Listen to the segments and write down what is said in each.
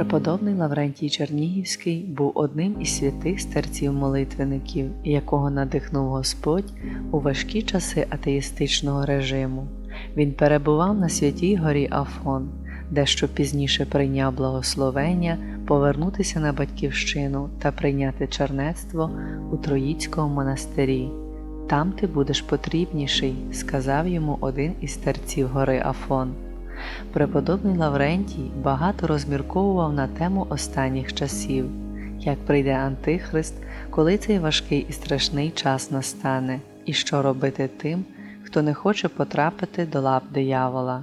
Преподобний Лаврентій Чернігівський був одним із святих старців-молитвенників, якого надихнув Господь у важкі часи атеїстичного режиму. Він перебував на святій горі Афон, де що пізніше прийняв благословення повернутися на батьківщину та прийняти чернецтво у Троїцькому монастирі. Там ти будеш потрібніший, сказав йому один із старців гори Афон. Преподобний Лаврентій багато розмірковував на тему останніх часів, як прийде Антихрист, коли цей важкий і страшний час настане, і що робити тим, хто не хоче потрапити до лап диявола.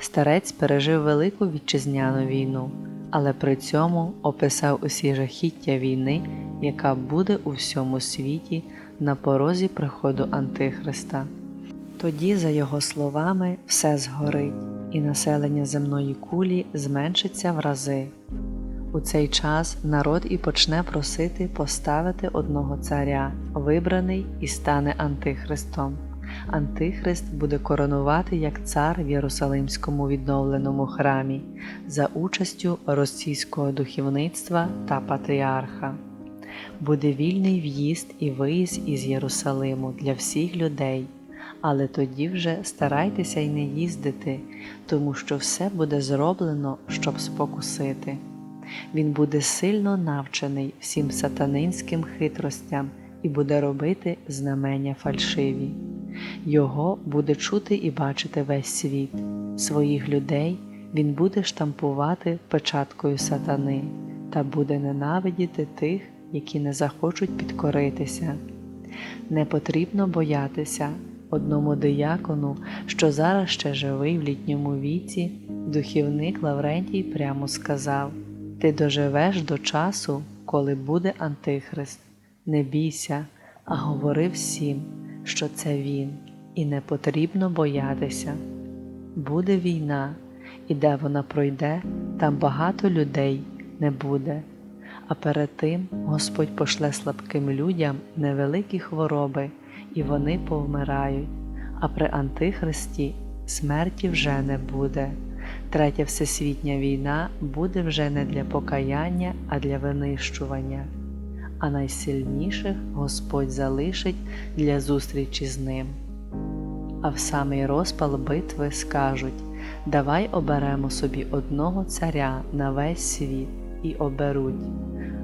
Старець пережив велику вітчизняну війну, але при цьому описав усі жахіття війни, яка буде у всьому світі на порозі приходу Антихриста. Тоді, за його словами, все згорить, і населення земної кулі зменшиться в рази. У цей час народ і почне просити поставити одного царя, вибраний і стане Антихристом. Антихрист буде коронувати як цар в Єрусалимському відновленому храмі за участю російського духовництва та патріарха. Буде вільний в'їзд і виїзд із Єрусалиму для всіх людей, але тоді вже старайтеся й не їздити, тому що все буде зроблено, щоб спокусити. Він буде сильно навчений всім сатанинським хитростям і буде робити знамення фальшиві. Його буде чути і бачити весь світ, своїх людей він буде штампувати печаткою сатани та буде ненавидіти тих, які не захочуть підкоритися. Не потрібно боятися одному диякону, що зараз ще живий в літньому віці, духівник Лаврентій прямо сказав: Ти доживеш до часу, коли буде Антихрист. Не бійся, а говори всім, що це він, і не потрібно боятися. Буде війна, і де вона пройде, там багато людей не буде. А перед тим Господь пошле слабким людям невеликі хвороби, і вони повмирають, а при Антихристі смерті вже не буде. Третя всесвітня війна буде вже не для покаяння, а для винищування, а найсильніших Господь залишить для зустрічі з ним. А в самий розпал битви скажуть Давай оберемо собі одного царя на весь світ і оберуть.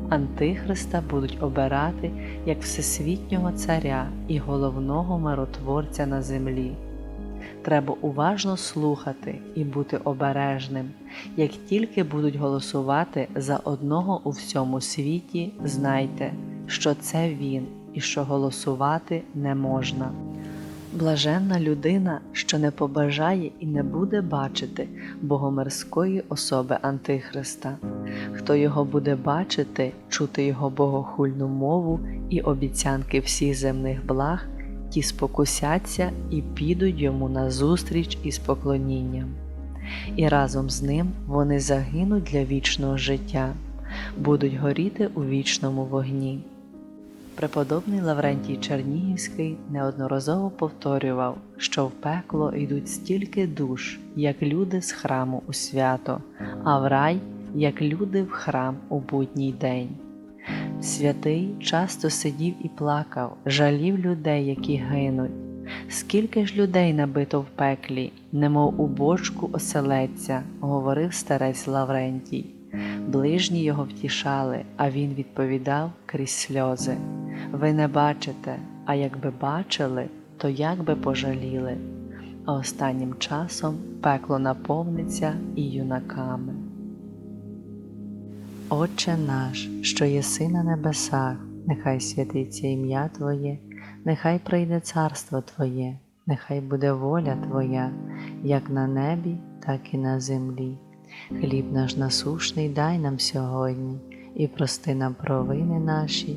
Антихриста будуть обирати як всесвітнього царя і головного миротворця на землі. Треба уважно слухати і бути обережним. Як тільки будуть голосувати за одного у всьому світі, знайте, що це він і що голосувати не можна. Блаженна людина, що не побажає і не буде бачити богомерської особи Антихриста, хто його буде бачити, чути його богохульну мову і обіцянки всіх земних благ, ті спокусяться і підуть йому назустріч із поклонінням. І разом з ним вони загинуть для вічного життя, будуть горіти у вічному вогні. Преподобний Лаврентій Чернігівський неодноразово повторював, що в пекло йдуть стільки душ, як люди з храму у свято, а в рай, як люди в храм у будній день. Святий часто сидів і плакав, жалів людей, які гинуть. Скільки ж людей набито в пеклі, немов у бочку оселеться, говорив старець Лаврентій. Ближні його втішали, а він відповідав крізь сльози. Ви не бачите, а якби бачили, то як би пожаліли, а останнім часом пекло наповниться і юнаками. Отче наш, що єси на небесах, нехай святиться ім'я Твоє, нехай прийде царство Твоє, нехай буде воля Твоя, як на небі, так і на землі. Хліб наш насушний дай нам сьогодні і прости нам провини наші,